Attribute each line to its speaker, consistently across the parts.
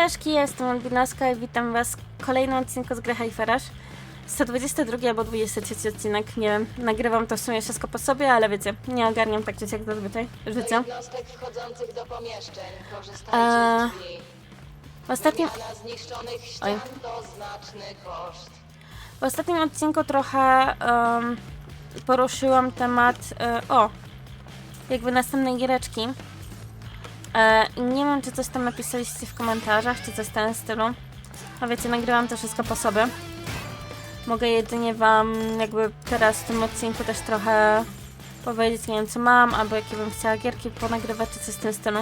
Speaker 1: Buziaszki, ja jestem Albinoska i witam was w kolejnym odcinku z gry Hyferash. 122 albo 23 odcinek, nie wiem, nagrywam to w sumie wszystko po sobie, ale wiecie, nie ogarniam tak dzieciak zazwyczaj życia.
Speaker 2: jednostek wchodzących do pomieszczeń. Korzystajcie z drzwi.
Speaker 1: W ostatnim,
Speaker 2: zniszczonych
Speaker 1: Oj.
Speaker 2: ścian to znaczny koszt.
Speaker 1: w ostatnim odcinku trochę em, poruszyłam temat, e, o, jakby następnej giereczki. E, nie wiem, czy coś tam napisaliście w komentarzach, czy coś w tym stylu. A wiecie, nagrywam to wszystko po sobie. Mogę jedynie wam jakby teraz w tym odcinku też trochę powiedzieć, nie wiem co mam, albo jakie bym chciała gierki ponagrywać, czy coś w tym stylu.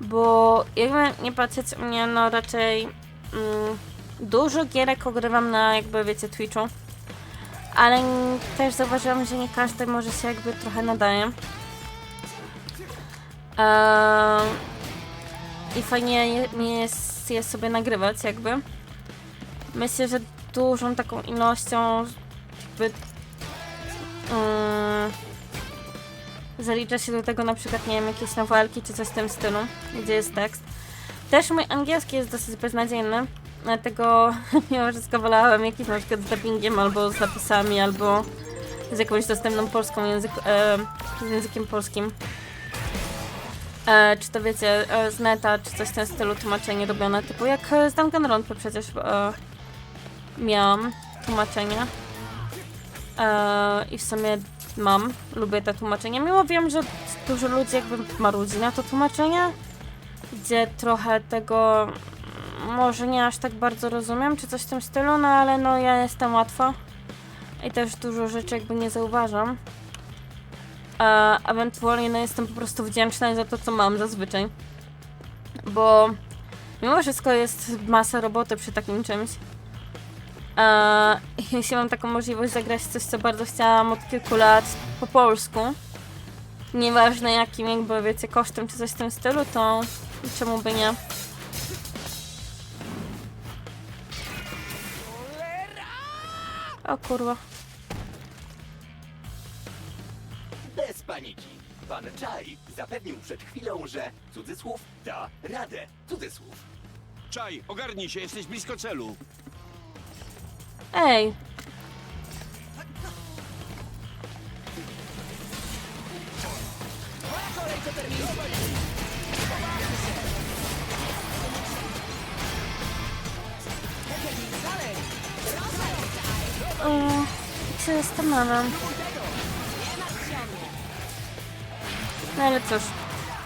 Speaker 1: Bo jakby nie patrzeć u mnie, no raczej mm, dużo gierek ogrywam na jakby wiecie Twitchu. Ale też zauważyłam, że nie każdy może się jakby trochę nadaje. I fajnie mi jest je sobie nagrywać jakby. Myślę, że dużą taką ilością jakby zalicza się do tego na przykład, nie wiem, jakieś nowelki czy coś w tym stylu, gdzie jest tekst. Też mój angielski jest dosyć beznadziejny, dlatego mimo wszystko wolałam jakiś na przykład z dubbingiem albo z napisami, albo z jakąś dostępną polską język, e, językiem polskim. E, czy to wiecie, e, z neta, czy coś w tym stylu tłumaczenie robione, typu jak e, z Danganronpa przecież e, miałam tłumaczenie. E, I w sumie mam, lubię te tłumaczenia, mimo wiem, że dużo ludzi jakby marudzi na to tłumaczenie, gdzie trochę tego mm, może nie aż tak bardzo rozumiem, czy coś w tym stylu, no ale no ja jestem łatwa i też dużo rzeczy jakby nie zauważam. A ewentualnie no jestem po prostu wdzięczna za to, co mam zazwyczaj. Bo mimo wszystko jest masa roboty przy takim czymś. A jeśli mam taką możliwość zagrać coś, co bardzo chciałam od kilku lat po polsku, nieważne jakim jakby wiecie kosztem czy coś w tym stylu, to czemu by nie? O kurwa.
Speaker 3: Paniki. Pan Czaj zapewnił przed chwilą, że cudzysłów da radę. Cudzysłów.
Speaker 4: Czaj, ogarnij się, jesteś blisko celu.
Speaker 1: Ej! O, jak się zastanawiam. No ale cóż,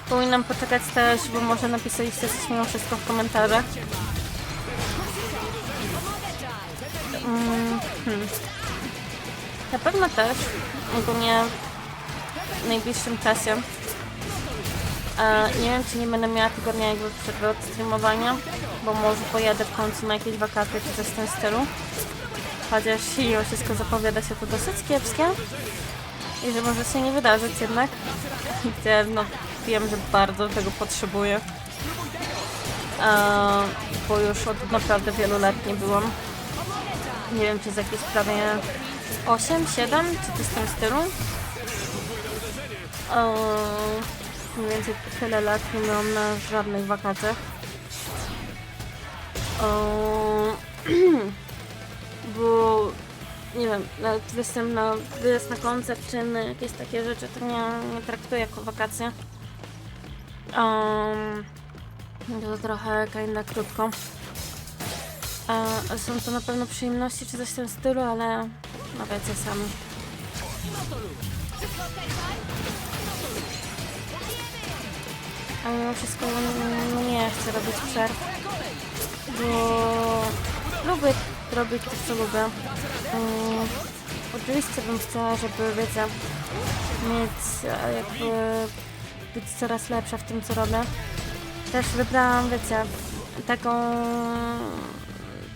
Speaker 1: powinnam poczekać też, bo może napisaliście coś mimo wszystko w komentarzach. Mm, hmm. Na pewno też, ogólnie w najbliższym czasie. E, nie wiem, czy nie będę miała tygodnia jakby przerwy od streamowania, bo może pojadę w końcu na jakieś wakacje czy coś w tym stylu. Chociaż mimo wszystko zapowiada się to dosyć kiepskie. I że może się nie wydarzyć jednak. Gdzie no wiem, że bardzo tego potrzebuję. E, bo już od naprawdę wielu lat nie byłam nie wiem, czy z jakieś prawie 8, 7, czy coś w tym stylu. O, mniej więcej tyle lat nie byłam na żadnych wakacjach. Bo nie wiem, jestem na wyjazd na koncert, czy na jakieś takie rzeczy, to nie, nie traktuję jako wakacje. Um, to trochę kinda krótko. A są to na pewno przyjemności czy coś w tym stylu, ale no wiecie sami. Ale mimo wszystko nie chcę robić przerw, bo lubię robić to, co lubię. Mm, oczywiście bym chciała, żeby wiecie, mieć e, jakby być coraz lepsza w tym, co robię. Też wybrałam, wiecie, taką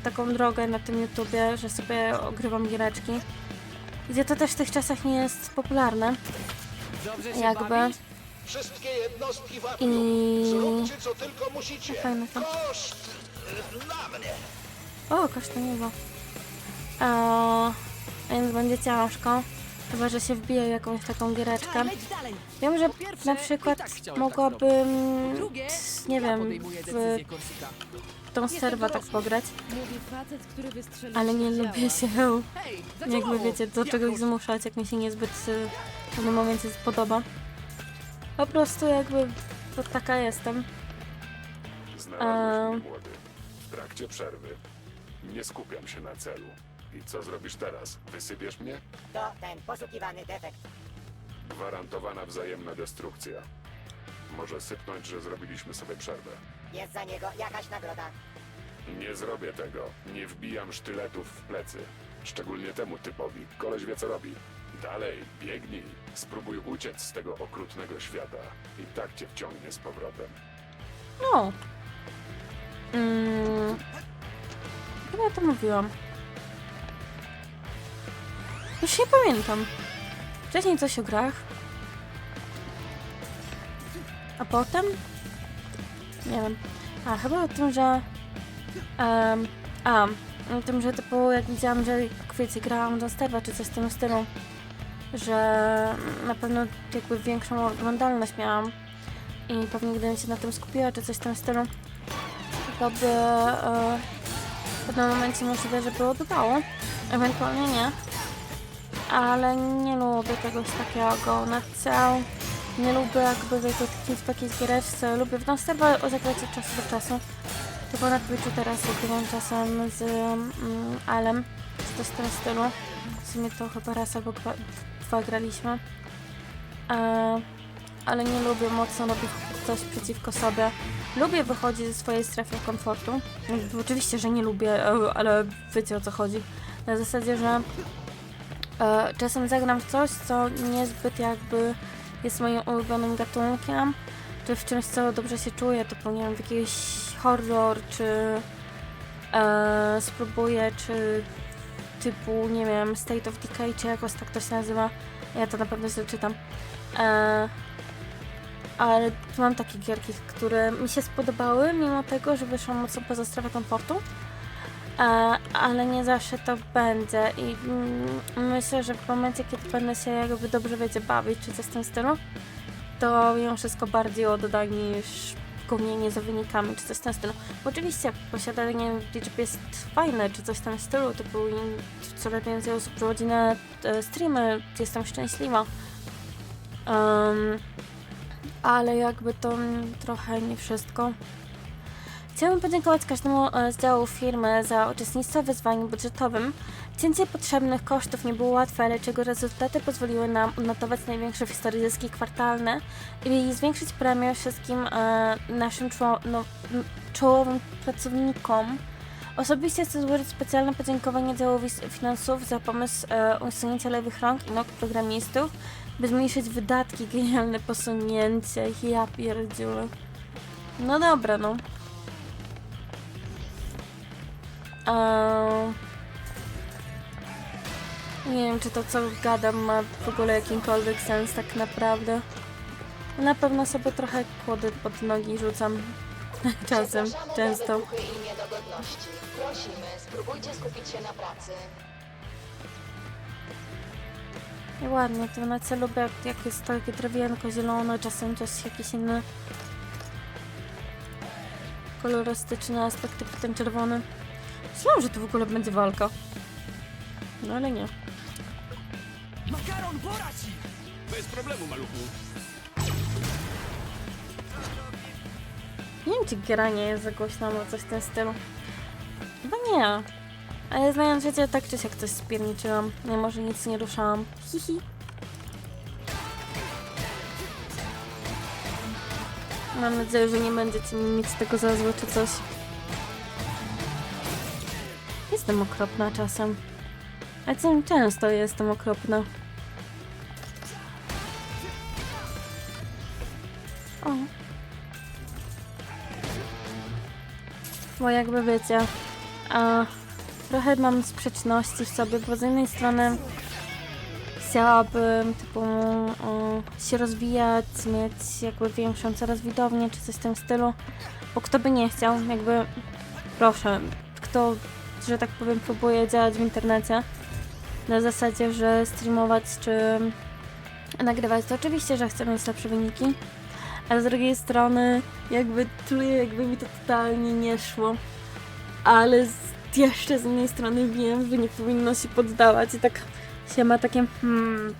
Speaker 1: taką drogę na tym YouTubie, że sobie ogrywam giereczki. Gdzie to też w tych czasach nie jest popularne. Jakby.
Speaker 5: Wszystkie jednostki.
Speaker 1: I...
Speaker 5: Zróbcie co tylko musicie.
Speaker 1: Fajne to.
Speaker 5: Koszt mnie.
Speaker 1: O, niebo. Eee, więc będzie ciężko. Chyba, że się wbije jakąś taką giereczkę. Wiem, że na przykład
Speaker 6: tak chciałem
Speaker 1: mogłabym, nie
Speaker 6: ja
Speaker 1: wiem, w tą serwa tak pograć, ale nie lubię się,
Speaker 6: Hej,
Speaker 1: jakby wiecie, do czegoś zmuszać, jak mi się niezbyt y, w pewnym momencie spodoba. Po prostu jakby to taka jestem.
Speaker 7: Znalazłeś mnie młody. W trakcie przerwy. Nie skupiam się na celu. I co zrobisz teraz? Wysypiesz mnie?
Speaker 8: To ten poszukiwany defekt.
Speaker 7: Gwarantowana wzajemna destrukcja. Może sypnąć, że zrobiliśmy sobie przerwę.
Speaker 8: Jest za niego jakaś nagroda.
Speaker 7: Nie zrobię tego. Nie wbijam sztyletów w plecy. Szczególnie temu typowi. Koleś wie co robi. Dalej, biegnij. Spróbuj uciec z tego okrutnego świata. I tak cię wciągnie z powrotem.
Speaker 1: No. Mm. Chyba ja to mówiłam. Już nie pamiętam. Wcześniej coś o grach. A potem? Nie wiem. A, chyba o tym, że... em, a, o tym, że typu jak widziałam, że wiecie, grałam do Stewa czy coś w tym stylu, że na pewno jakby większą oglądalność miałam i pewnie gdybym się na tym skupiła, czy coś w tym stylu, to by e, pewnym momencie możliwe, że by oddało. Ewentualnie nie. Ale nie lubię czegoś takiego na cel. Nie lubię jakby taki, w takiej giereczce. Lubię w tą serwę zagrać czasu do czasu. Tylko na Twitchu teraz grywam czasem z mm, Alem, czy coś w stylu. W sumie to chyba raz albo dwa, dwa graliśmy. E, ale nie lubię mocno robić coś przeciwko sobie. Lubię wychodzić ze swojej strefy komfortu. Oczywiście, że nie lubię, ale wiecie o co chodzi. Na zasadzie, że e, czasem zagram w coś, co niezbyt jakby jest moim ulubionym gatunkiem, czy w czymś, co dobrze się czuję, typu nie wiem, w jakiś horror, czy e, spróbuję, czy typu, nie wiem, State of Decay, czy jakoś tak to się nazywa. Ja to na pewno źle czytam. E, ale mam takie gierki, które mi się spodobały, mimo tego, że wyszłam mocno poza strefę komfortu. E, ale nie zawsze to będzie i mm, myślę, że w momencie, kiedy będę się jakby dobrze wiecie bawić, czy coś w tym stylu, to mimo wszystko bardziej odda niż gonienie za wynikami, czy coś w tym stylu. Oczywiście posiadanie liczb jest fajne, czy coś w tym stylu, typu coraz więcej osób prowadzi na e, streamy, jestem szczęśliwa. Um, ale jakby to trochę nie wszystko. Chciałabym podziękować każdemu e, z działu firmy za uczestnictwo w wyzwaniu budżetowym. Cięcie potrzebnych kosztów nie było łatwe, ale czego rezultaty pozwoliły nam odnotować największe w historii zyski kwartalne i zwiększyć premię wszystkim e, naszym czo- no, czołowym pracownikom. Osobiście chcę złożyć specjalne podziękowanie działowi finansów za pomysł e, usunięcia lewych rąk i nóg programistów, by zmniejszyć wydatki. Genialne posunięcie. Ja pierdziule. No dobra, no. Eee, nie wiem, czy to co gadam ma w ogóle jakimkolwiek sens tak naprawdę. Na pewno sobie trochę kłody pod nogi rzucam. Czasem, często.
Speaker 2: Prosimy, spróbujcie skupić się na pracy.
Speaker 1: Ładnie, to na celu lubię, jak- jak jest takie drewienko zielone, czasem też jakiś inny kolorystyczny aspekt, typu ten czerwony. Myślałam, że to w ogóle będzie walka. No ale nie.
Speaker 6: Makaron, pora ci!
Speaker 4: Bez problemu, maluchu.
Speaker 1: Nie wiem, czy granie jest za głośno albo coś w tym stylu. Chyba nie. Ale znając życie, tak czy siak coś spierniczyłam. Nie, może nic nie ruszałam. Hihi. Mam nadzieję, że nie będziecie mi mieć tego za złe czy coś. Jestem okropna czasem. Ale co- często jestem okropna. O. Bo jakby wiecie, a, trochę mam sprzeczności w sobie, bo z jednej strony chciałabym typu się rozwijać, mieć jakby większą coraz widownię, czy coś w tym stylu, bo kto by nie chciał, jakby proszę, kto, że tak powiem, próbuje działać w internecie, na zasadzie, że streamować czy nagrywać, to oczywiście, że chcę mieć lepsze wyniki, ale z drugiej strony jakby czuję, jakby mi to totalnie nie szło, ale z, jeszcze z innej strony wiem, że nie powinno się poddawać i tak się ma takie hmm,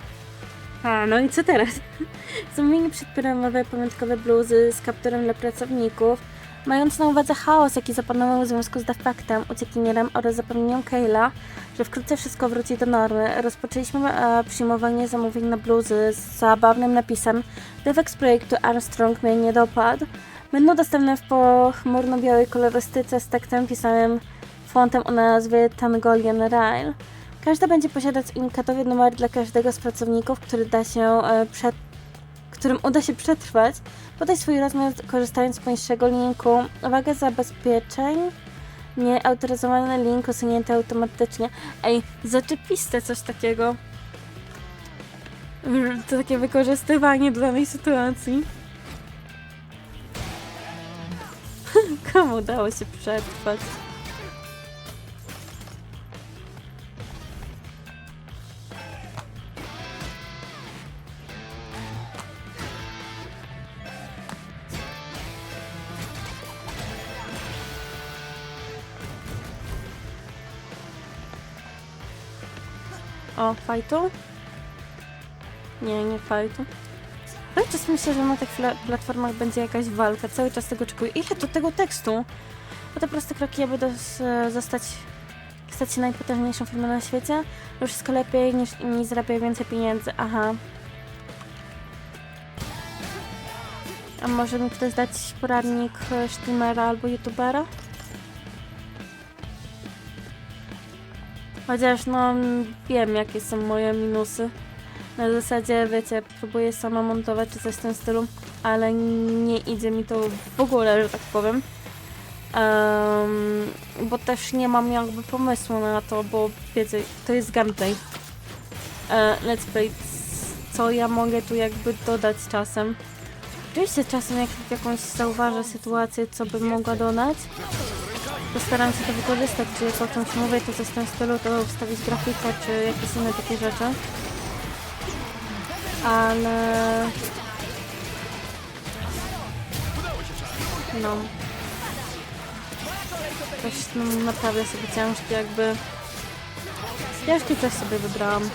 Speaker 1: a no i co teraz? Zamówienie przedpremiowe pamiątkowe bluzy z kapturem dla pracowników, mając na uwadze chaos, jaki zapanował w związku z defektem, uciekinierem oraz zapewnieniem Kayla, że wkrótce wszystko wróci do normy, rozpoczęliśmy e, przyjmowanie zamówień na bluzy z zabawnym napisem Defekt z projektu Armstrong mnie nie dopadł. Będą dostępne w pochmurno-białej kolorystyce z tekstem pisanym fontem o nazwie Tangolian Rail. Każda będzie posiadać unikatowy numer dla każdego z pracowników, który da się e, przed, którym uda się przetrwać. Podaj swój rozmiar korzystając z poniższego linku. Uwaga zabezpieczeń. Nieautoryzowany link usunięty automatycznie. Ej, zaczepiste coś takiego. To takie wykorzystywanie do danej sytuacji. Komu udało się przetrwać? O, fajtu? Nie, nie fajtu. Cały czas myślę, że na tych platformach będzie jakaś walka. Cały czas tego oczekuję. Ile to tego tekstu? O te proste kroki, aby dos- zostać stać się najpotężniejszą firmą na świecie. Że wszystko lepiej niż inni zarabiają więcej pieniędzy. Aha. A może mi ktoś dać poradnik e, streamera albo youtubera? Chociaż no wiem jakie są moje minusy. Na zasadzie, wiecie, próbuję sama montować czy coś w tym stylu, ale nie idzie mi to w ogóle, że tak powiem. Em, bo też nie mam jakby pomysłu na to, bo wiecie, to jest gameplay. E, let's play. Co ja mogę tu jakby dodać czasem? Oczywiście czasem jak jakąś zauważę sytuację, co bym mogła dodać, postaram się to wykorzystać, czy jak o czymś mówię, to coś w tym stylu, to wstawić grafikę, czy jakieś inne takie rzeczy. Ale... No. Coś no, naprawdę sobie ciężki jakby... Ciężki coś sobie wybrałam.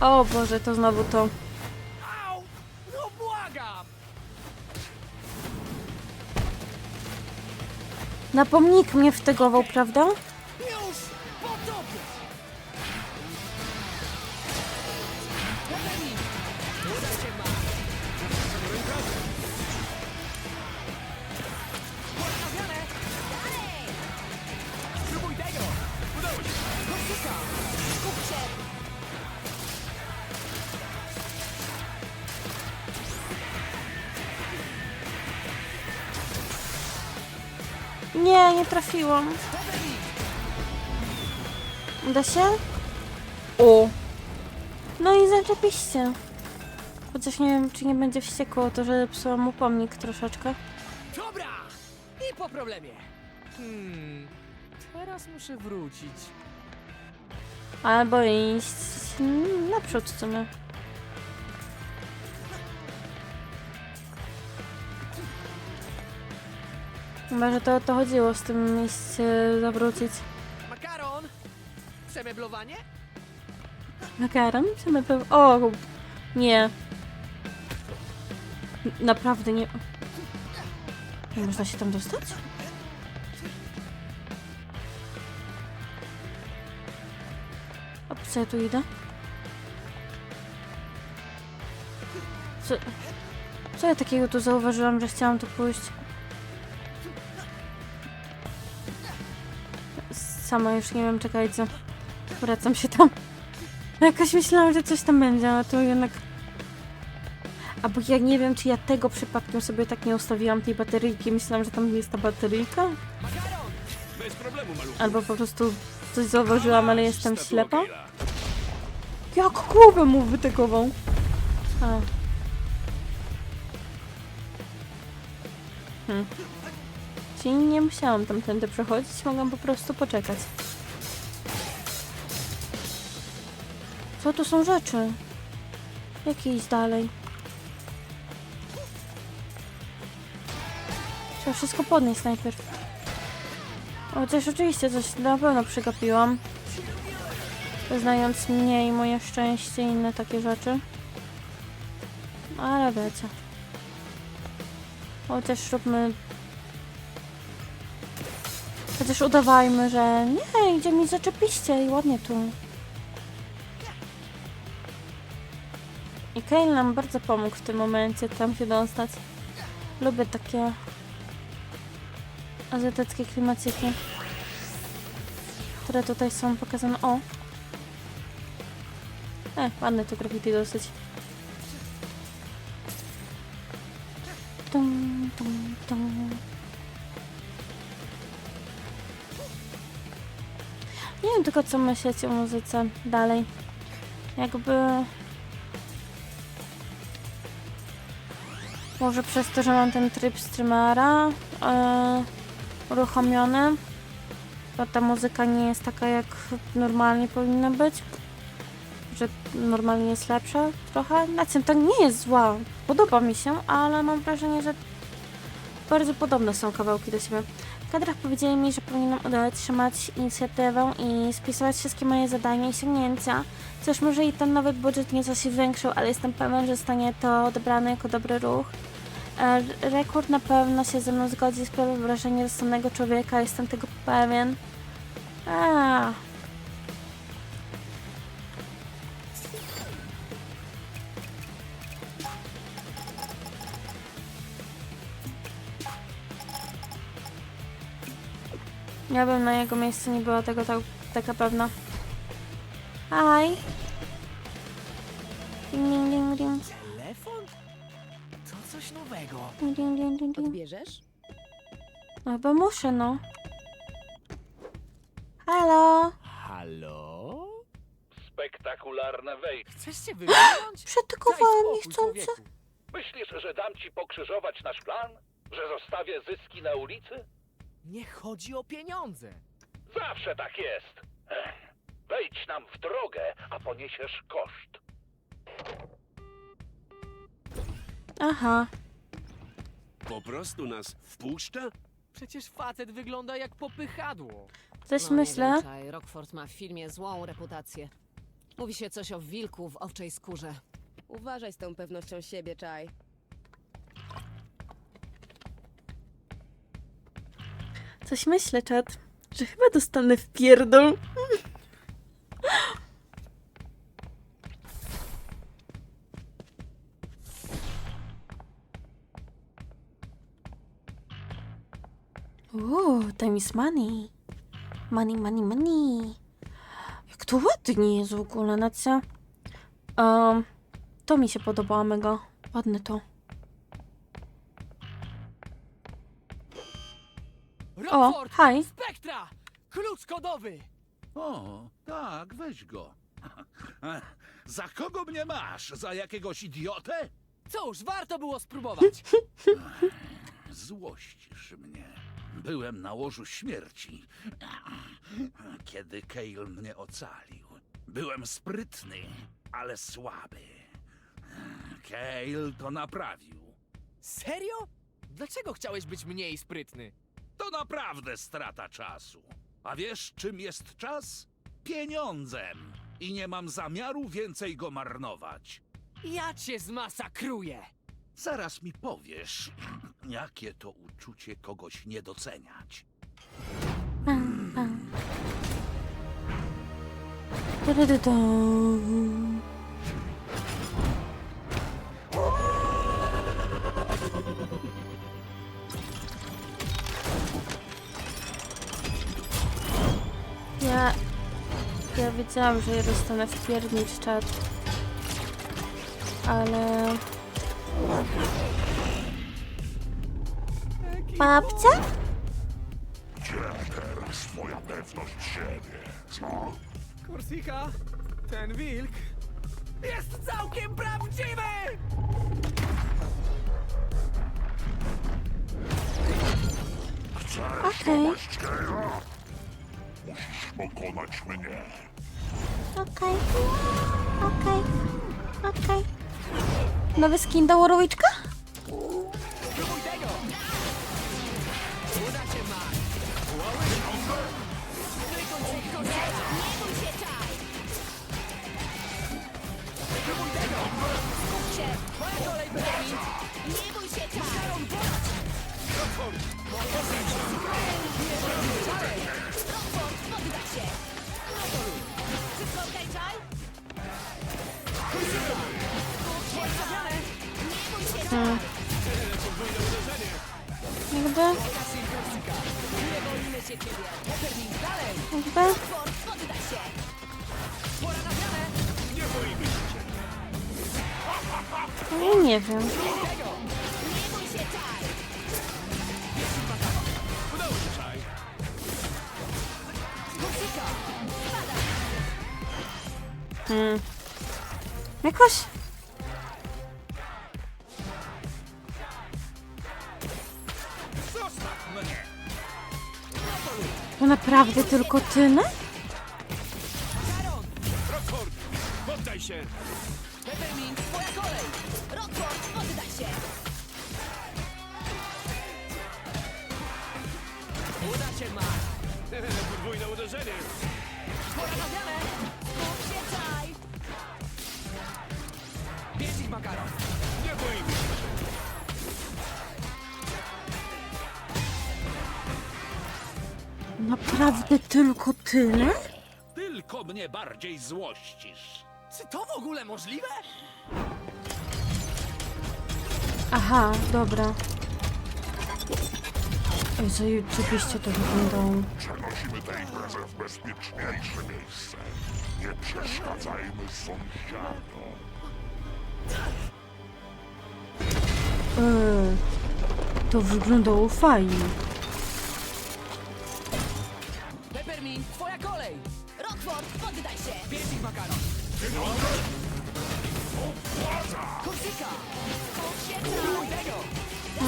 Speaker 1: O Boże, to znowu to.
Speaker 5: No błagam!
Speaker 1: Na pomnik mnie wtegował, prawda? Nie, nie trafiłam. Da się? O. No i zaczepiście. Chociaż nie wiem, czy nie będzie wściekło to, że psułam mu pomnik troszeczkę.
Speaker 6: Dobra! I po problemie. Hmm. Teraz muszę wrócić.
Speaker 1: Albo iść naprzód w sumie. Chyba, że to o to chodziło z tym iść e, zawrócić.
Speaker 6: Makaron! Przemeblowanie?
Speaker 1: Makaron? Przemypał. O! Nie. Naprawdę nie. Nie można się tam dostać? A co ja tu idę? Co, co ja takiego tu zauważyłam, że chciałam tu pójść? Sama już nie wiem, czekajcie. Wracam się tam. Jakoś myślałam, że coś tam będzie, ale to jednak... A bo ja nie wiem, czy ja tego przypadkiem sobie tak nie ustawiłam tej bateryjki. Myślałam, że tam jest ta bateryjka. Albo po prostu coś zauważyłam, ale jestem ślepa. Jak głowę mu wytegował. A. Hmm. Czyli nie musiałam tamtędy przechodzić, mogłam po prostu poczekać. Co to są rzeczy? Jak iść dalej? Trzeba wszystko podnieść najpierw. Chociaż oczywiście coś na pewno przegapiłam. Znając mnie i moje szczęście i inne takie rzeczy. Ale wiecie. Chociaż róbmy... Chociaż udawajmy, że nie, idzie mi zaczepiście i ładnie tu. I Kale nam bardzo pomógł w tym momencie tam się dostać. Lubię takie azjatyckie klimaciki, które tutaj są pokazane. O! E, ładne to graffiti dosyć. Tylko co myśleć o muzyce dalej. Jakby... Może przez to, że mam ten tryb streamera yy, uruchomiony, to ta muzyka nie jest taka jak normalnie powinna być. Że normalnie jest lepsza trochę. Znaczy, to nie jest zła. Podoba mi się, ale mam wrażenie, że bardzo podobne są kawałki do siebie. Kadrach powiedzieli mi, że powinnam trzymać inicjatywę i spisywać wszystkie moje zadania i osiągnięcia. Cóż, może i ten nowy budżet nieco się zwiększył, ale jestem pewien, że zostanie to odebrane jako dobry ruch. E, Rekord na pewno się ze mną zgodzi, sprawia wrażenie rozsądnego człowieka, jestem tego pewien. Ja bym na jego miejscu nie była tego tak, taka pewna. Hi. Ding, ding, ding, ding.
Speaker 6: Telefon? To coś nowego.
Speaker 1: Ding, ding, ding, ding, ding.
Speaker 9: Odbierzesz?
Speaker 1: No chyba muszę, no. Halo?
Speaker 6: Halo?
Speaker 4: Spektakularne wejście.
Speaker 6: Chcesz się wyglądać?
Speaker 1: Przetykowałam niechcący.
Speaker 4: Myślisz, że dam ci pokrzyżować nasz plan? Że zostawię zyski na ulicy?
Speaker 6: Nie chodzi o pieniądze.
Speaker 4: Zawsze tak jest. Ech, Wejdź nam w drogę, a poniesiesz koszt.
Speaker 1: Aha.
Speaker 10: Po prostu nas wpuszcza?
Speaker 6: Przecież facet wygląda jak popychadło.
Speaker 1: Coś
Speaker 9: No, nie
Speaker 1: myślę.
Speaker 9: Rockford ma w filmie złą reputację. Mówi się coś o wilku w owczej skórze.
Speaker 11: Uważaj z tą pewnością siebie, Czaj.
Speaker 1: Coś myślę, czat. Że chyba dostanę w pierdol. Uuu, time is money. Money, money, money. Jak to ładnie jest w ogóle, na co? Um, to mi się podobało mega. Ładne to. O,
Speaker 6: Rockford!
Speaker 1: hi.
Speaker 6: Spektra! Klucz kodowy!
Speaker 12: O, tak, weź go. Za kogo mnie masz? Za jakiegoś idiotę?
Speaker 6: Cóż, warto było spróbować.
Speaker 12: Złościsz mnie. Byłem na łożu śmierci, kiedy Kale mnie ocalił. Byłem sprytny, ale słaby. Kale to naprawił.
Speaker 6: Serio? Dlaczego chciałeś być mniej sprytny?
Speaker 12: To naprawdę strata czasu. A wiesz, czym jest czas? Pieniądzem. I nie mam zamiaru więcej go marnować.
Speaker 6: Ja cię zmasakruję!
Speaker 12: Zaraz mi powiesz, jakie to uczucie kogoś nie doceniać.
Speaker 1: Pam, pam. Ja... Ja wiedziałam, że ja dostanę w piernicz czat. Ale... Babcia?
Speaker 7: Swoja pewność siebie.
Speaker 6: Korsika, ten wilk jest całkiem prawdziwy!
Speaker 7: Kejla! Musisz pokonać mnie.
Speaker 1: okej, okej, okej. Nowy skin do
Speaker 6: korseta! Nie bój się,
Speaker 1: Hmm. Jakby, jakby. No nie wiem.
Speaker 6: Tego! Nie
Speaker 1: To naprawdę tylko tyle? Naprawdę tylko tyle?
Speaker 12: Tylko mnie bardziej złościsz.
Speaker 6: Czy to w ogóle możliwe?
Speaker 1: Aha, dobra. Ej, zajebiście to wyglądało.
Speaker 7: Przenosimy tę imprezę w bezpieczniejsze miejsce. Nie przeszkadzajmy sąsiadom.
Speaker 1: Eee, to wyglądało fajnie.
Speaker 6: Twoja kolej!
Speaker 2: Rockford, poddaj się!
Speaker 6: Bierz ich, makaron! Spróbuj
Speaker 2: czaj!
Speaker 6: tego!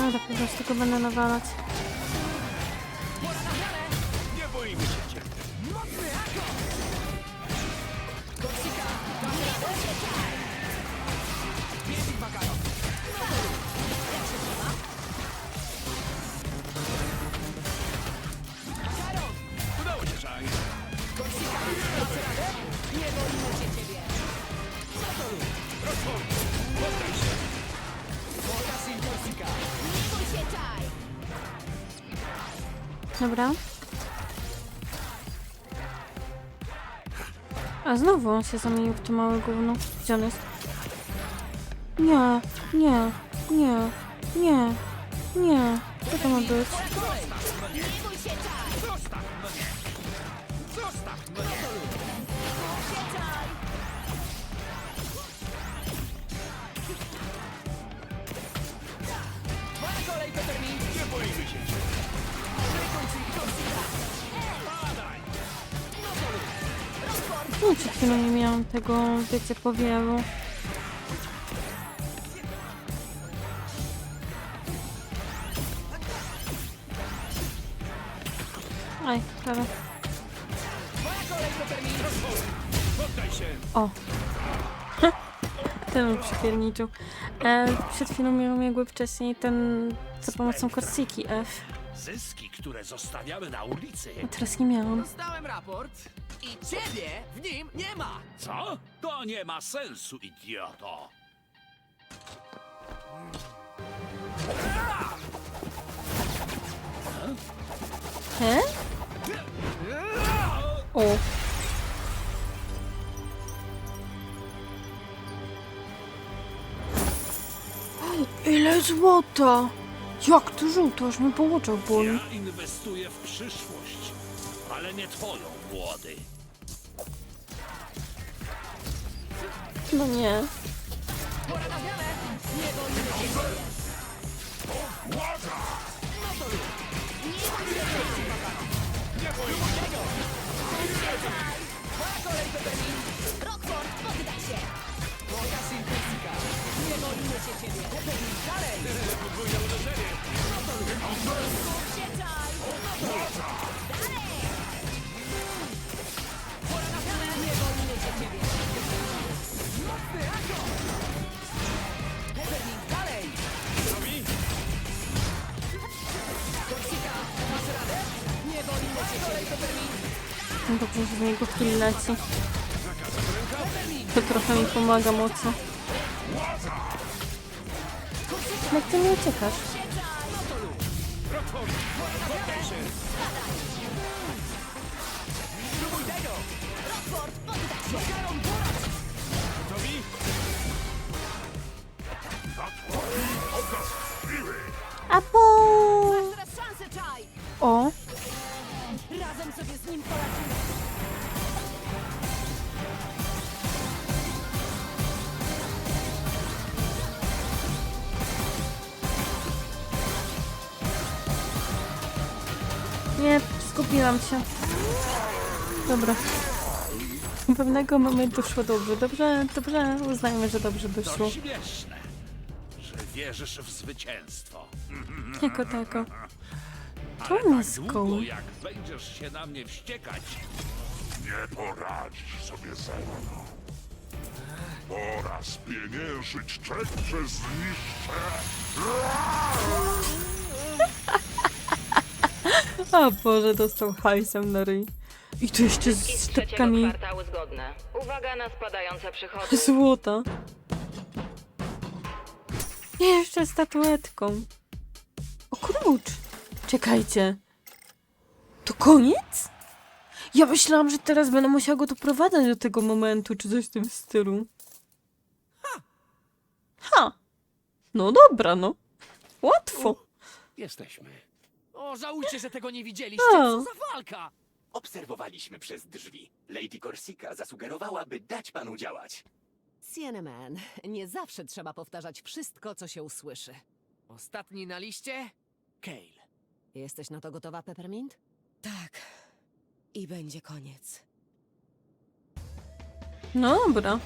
Speaker 1: Ale po prostu go będę nawalać.
Speaker 6: Pora na zmianę! Nie boimy się ciebie! Mocny Nie boimy się ciebie! Satoru! Rockford! Poddaj się! Korsika!
Speaker 2: Nie bój się, czaj!
Speaker 1: Dobra. A znowu on się zamienił w to małe gówno. Gdzie on jest? Nie, nie, nie, nie, nie. Co to ma być?
Speaker 6: No,
Speaker 1: przed chwilą nie miałam tego, wiecie, powiewu. Aj, prawie. O. Ten mi przypierniczył. E, przed chwilą miał biegły wcześniej ten za pomocą korsiki F.
Speaker 12: Zyski, które zostawiamy na ulicy.
Speaker 1: A teraz nie miałam.
Speaker 6: Dostałem raport i ciebie w nim nie ma!
Speaker 12: Co? To nie ma sensu, idioto.
Speaker 1: He? O. Ile złota! Jak to żółto, aż mi połoczał boli.
Speaker 12: Ja inwestuję w przyszłość, ale nie twoją, młody.
Speaker 1: No nie. Niego chwili leci. To trochę mi pomaga mocno. Jak ty nie uciekasz? Skupiłam się. Dobra. Pewnego momentu szło dobrze. Dobrze, dobrze, uznajmy, że dobrze by szło.
Speaker 12: śmieszne, że wierzysz w zwycięstwo.
Speaker 1: Jako tako.
Speaker 12: Ale
Speaker 1: To
Speaker 12: tak długo, jak będziesz się na mnie wściekać,
Speaker 7: Nie poradzisz sobie ze mną. Pora spieniężyć czek, że zniszczę.
Speaker 1: A Boże, dostał hajsem na ryj. I to jeszcze z
Speaker 2: trzeciego
Speaker 1: sztabkami
Speaker 2: kwartału zgodne. Uwaga na spadające przychody.
Speaker 1: złota. Jeszcze statuetką. O klucz. Czekajcie. To koniec? Ja myślałam, że teraz będę musiała go doprowadzać do tego momentu, czy coś w tym stylu. Ha! No dobra, no. Łatwo.
Speaker 10: Jesteśmy.
Speaker 5: O, żałujcie, że tego nie widzieliście. Co za walka!
Speaker 3: Obserwowaliśmy przez drzwi. Lady Corsica zasugerowała, by dać panu działać.
Speaker 9: CNN, nie zawsze trzeba powtarzać wszystko, co się usłyszy.
Speaker 5: Ostatni na liście? Kale.
Speaker 9: Jesteś na to gotowa, Peppermint?
Speaker 11: Tak. I będzie koniec.
Speaker 1: No dobra.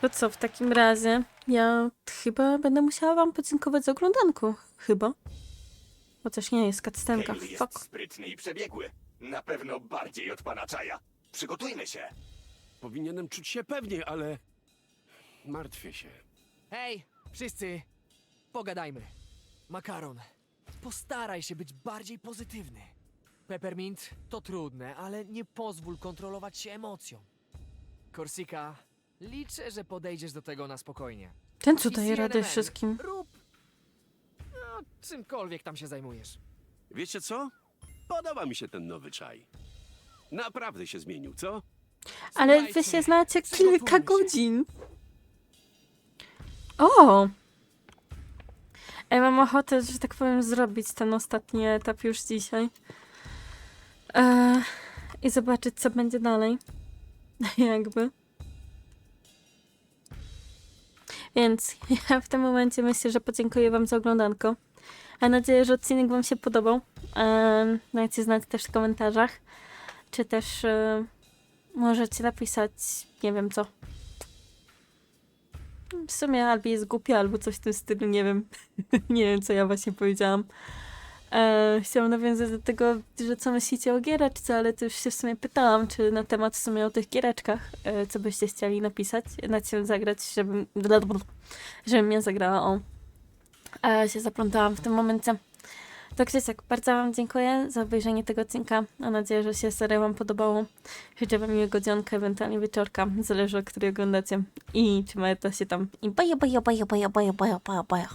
Speaker 1: To co, w takim razie ja chyba będę musiała wam podziękować za oglądanko. Chyba. Chociaż nie jest cutscenka.
Speaker 3: Kale jest
Speaker 1: Fuck.
Speaker 3: sprytny i przebiegły. Na pewno bardziej od pana Czaja. Przygotujmy się.
Speaker 10: Powinienem czuć się pewnie, ale martwię się.
Speaker 5: Hej, wszyscy, pogadajmy. Makaron, postaraj się być bardziej pozytywny. Peppermint, to trudne, ale nie pozwól kontrolować się emocjom. Korsika, liczę, że podejdziesz do tego na spokojnie.
Speaker 1: Ten co
Speaker 5: I
Speaker 1: daje radę
Speaker 5: CNN,
Speaker 1: wszystkim.
Speaker 5: Rób, no, czymkolwiek tam się zajmujesz.
Speaker 10: Wiecie co? Podoba mi się ten nowy czaj. Naprawdę się zmienił, co?
Speaker 1: Ale wy
Speaker 5: Słuchajcie,
Speaker 1: się znacie
Speaker 5: przygotujmy
Speaker 1: kilka
Speaker 5: się.
Speaker 1: godzin. O! Ja mam ochotę, że tak powiem, zrobić ten ostatni etap już dzisiaj. Eee, I zobaczyć, co będzie dalej. Jakby. Więc ja w tym momencie myślę, że podziękuję Wam za oglądanko. Mam nadzieję, że odcinek Wam się podobał. Eee, dajcie znać też w komentarzach, czy też e, możecie napisać, nie wiem co. W sumie albo jest głupia, albo coś w tym stylu, nie wiem. nie wiem, co ja właśnie powiedziałam. E, chciałam nawiązać do tego, że co myślicie o giereczce, ale to już się w sumie pytałam, czy na temat w sumie o tych giereczkach, e, co byście chcieli napisać, na co zagrać, żebym, żebym ja zagrała, o. E, się zaplątałam w tym momencie. To Krzysiek, bardzo Wam dziękuję za obejrzenie tego odcinka. Mam nadzieję, że się serio Wam podobało. Życzę Wam miłego dzionka, ewentualnie wieczorka, zależy o której oglądacie. I trzymajcie się tam. I baja, baja, baja, baja, baja, baja, baja.